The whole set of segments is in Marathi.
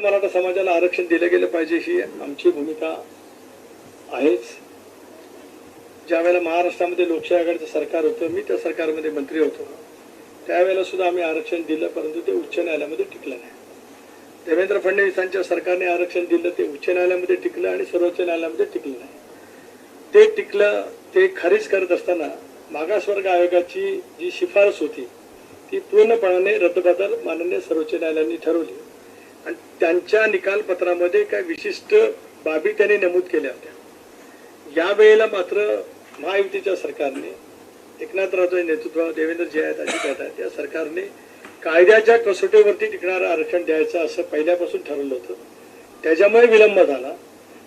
मराठा समाजाला आरक्षण दिलं गेलं पाहिजे ही आमची भूमिका आहेच. ज्या वेळेला महाराष्ट्रामध्ये लोकशाही आघाडीचं सरकार होतं मी त्या सरकारमध्ये मंत्री होतो. त्यावेळेला सुद्धा आम्ही आरक्षण दिलं परंतु ते उच्च न्यायालयामध्ये टिकलं नाही. देवेंद्र फडणवीसांच्या सरकारने आरक्षण दिलं ते उच्च न्यायालयामध्ये टिकलं आणि सर्वोच्च न्यायालयामध्ये टिकलं नाही. ते टिकलं ते खारिज करत असताना मागासवर्ग आयोगाची जी शिफारस होती ती पूर्णपणाने रद्दबातल माननीय सर्वोच्च न्यायालयाने ठरवली. आणि त्यांच्या निकालपत्रामध्ये काही विशिष्ट बाबी त्यांनी नमूद केल्या होत्या. यावेळेला मात्र महायुतीच्या सरकारने एकनाथरावच्या नेतृत्व देवेंद्र जे आहेत अजित आहेत या सरकारने कायद्याच्या कसोटीवरती टिकणारं आरक्षण द्यायचं असं पहिल्यापासून ठरवलं होतं. त्याच्यामुळे विलंब झाला.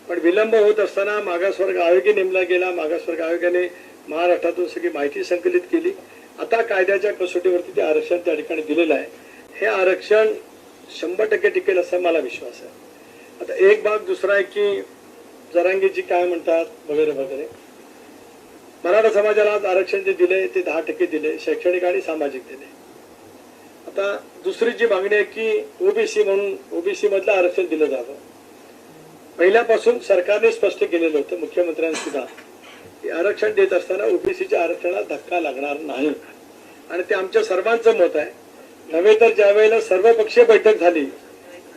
पण विलंब होत असताना मागासवर्ग आयोगी नेमला गेला. मागासवर्ग आयोगाने महाराष्ट्रातून सगळी माहिती संकलित केली. आता कायद्याच्या कसोटीवरती ते आरक्षण त्या ठिकाणी दिलेलं आहे. हे आरक्षण शंभर टक्के टिकेल असा मला विश्वास आहे. आता एक भाग दुसरा आहे की जरांगीजी काय म्हणतात वगैरे वगैरे. मराठा समाजाला आज आरक्षण जे दिले ते दहा टक्के दिले शैक्षणिक आणि सामाजिक दिले आता दुसरी जी मागणी आहे की ओबीसी म्हणून ओबीसी मधलं आरक्षण दिलं जावं. पहिल्यापासून सरकारने स्पष्ट केलेलं होतं मुख्यमंत्र्यांनी सुद्धा की आरक्षण देत असताना ओबीसीच्या आरक्षणाला धक्का लागणार नाही. आणि ते आमच्या सर्वांचं मत आहे. नव्हे तर ज्या वेळेला सर्वपक्षीय बैठक झाली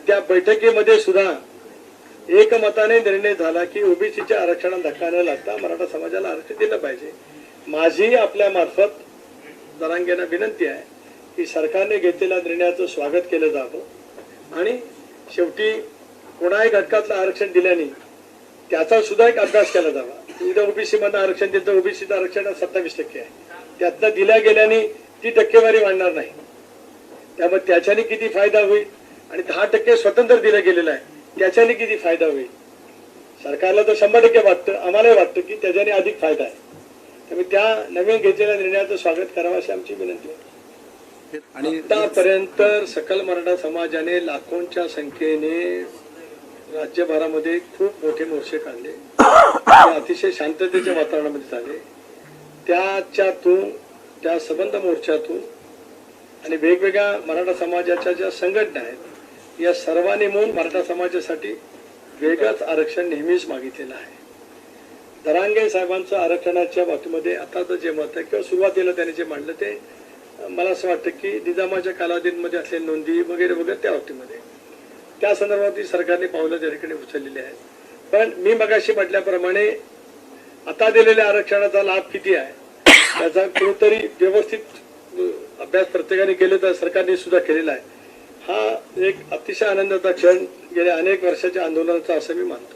त्या बैठकीमध्ये सुद्धा एकमताने निर्णय झाला की ओबीसीच्या आरक्षणाला धक्का न लागता मराठा समाजाला आरक्षण दिलं पाहिजे. माझी आपल्या मार्फत जरांगेना विनंती आहे की सरकारने घेतलेल्या निर्णयाचं स्वागत केलं जावं आणि शेवटी कोणाही घटकातलं आरक्षण दिल्याने त्याचा सुद्धा एक अभ्यास केला जावा. उद्या ओबीसी मधनं आरक्षण दिलं तर ओबीसीचं आरक्षण सत्तावीस टक्के आहे. त्यातनं दिल्या गेल्याने ती टक्केवारी वाढणार नाही. त्यामुळे त्याच्याने किती फायदा होईल? आणि दहा टक्के स्वतंत्र दिलं गेलेलं आहे. त्याच्याने किती फायदा होईल? सरकारला तर शंभर टक्के वाटतं आम्हालाही वाटतं की त्याच्याने अधिक फायदा आहे. त्यामुळे त्या नवीन घेतलेल्या निर्णयाचं स्वागत करावं अशी आमची विनंती आहे. आणि आतापर्यंत सकल मराठा समाजाने लाखोंच्या संख्येने राज्यभरामध्ये खूप मोठे मोर्चे काढले. अतिशय शांततेच्या वातावरणामध्ये झाले त्याच्यातून त्या संबंध मोर्चातून आणि वेगवेगळ्या मराठा समाजाच्या ज्या संघटना आहेत या सर्वांनी मिळून मराठा समाजासाठी वेगळंच आरक्षण नेहमीच मागितलेलं आहे. दरांगे साहेबांचं आरक्षणाच्या बाबतीमध्ये आताचं जे मत आहे किंवा सुरुवातीला त्यांनी जे मांडलं ते मला असं वाटतं की निजामाच्या कालावधीमध्ये असलेल्या नोंदी वगैरे वगैरे त्या बाबतीमध्ये. त्या संदर्भात सरकारने पावलं त्या ठिकाणी उचललेली आहेत. पण मी मगाशी म्हटल्याप्रमाणे आता दिलेल्या आरक्षणाचा लाभ किती आहे? त्याचा कुठेतरी व्यवस्थित अभ्यास प्रत्येकाने केले तर सरकारने सुद्धा केलेला आहे. हा एक अतिशय आनंदाचा क्षण गेल्या अनेक वर्षाच्या आंदोलनाचा असं मी मानतो.